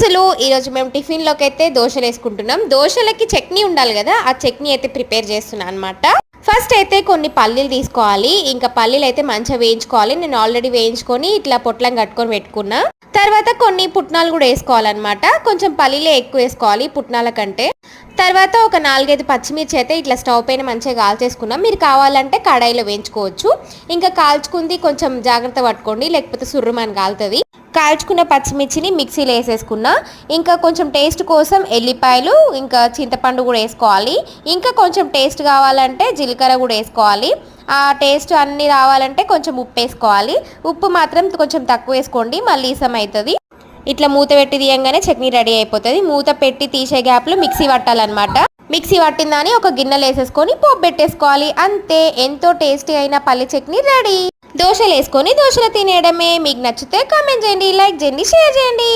దోశలు ఈరోజు మేము టిఫిన్లోకి అయితే దోశలు వేసుకుంటున్నాం దోశలకి చట్నీ ఉండాలి కదా ఆ చట్నీ అయితే ప్రిపేర్ చేస్తున్నాను అనమాట ఫస్ట్ అయితే కొన్ని పల్లీలు తీసుకోవాలి. ఇంకా పల్లీలు అయితే మంచిగా వేయించుకోవాలి. నేను ఆల్రెడీ వేయించుకొని ఇట్లా పొట్లం కట్టుకొని పెట్టుకున్నా. తర్వాత కొన్ని పుట్నాలు కూడా వేసుకోవాలన్నమాట. కొంచెం పల్లీలే ఎక్కువ వేసుకోవాలి పుట్నాల కంటే. తర్వాత ఒక నాలుగైదు పచ్చిమిర్చి అయితే ఇట్లా స్టవ్ పైన మంచిగా కాల్చేసుకున్నాం. మీరు కావాలంటే కడాయిలో వేయించుకోవచ్చు. ఇంకా కాల్చుకుంది కొంచెం జాగ్రత్త పట్టుకోండి లేకపోతే సుర్రుమని కాలుతుంది. కాల్చుకున్న పచ్చిమిర్చిని మిక్సీలో వేసేసుకున్నా. ఇంకా కొంచెం టేస్ట్ కోసం ఎల్లిపాయలు ఇంకా చింతపండు కూడా వేసుకోవాలి. ఇంకా కొంచెం టేస్ట్ కావాలంటే జీలకర్ర కూడా వేసుకోవాలి. ఆ టేస్ట్ అన్నీ రావాలంటే కొంచెం ఉప్పు వేసుకోవాలి. ఉప్పు మాత్రం కొంచెం తక్కువ వేసుకోండి మళ్ళీ ఇసం అవుతుంది. ఇట్లా మూత పెట్టి తీయంగానే చట్నీ రెడీ అయిపోతుంది. మూత పెట్టి తీసే గ్యాప్లో మిక్సీ పట్టాలన్నమాట. మిక్సీ పట్టిందని ఒక గిన్నెలు వేసేసుకొని పోపు పెట్టేసుకోవాలి. అంతే ఎంతో టేస్టీ అయిన పల్లి చట్నీ రెడీ. దోశలు వేసుకొని దోశలు తినేయడమే. మీకు నచ్చితే కామెంట్ చేయండి లైక్ చేయండి షేర్ చేయండి.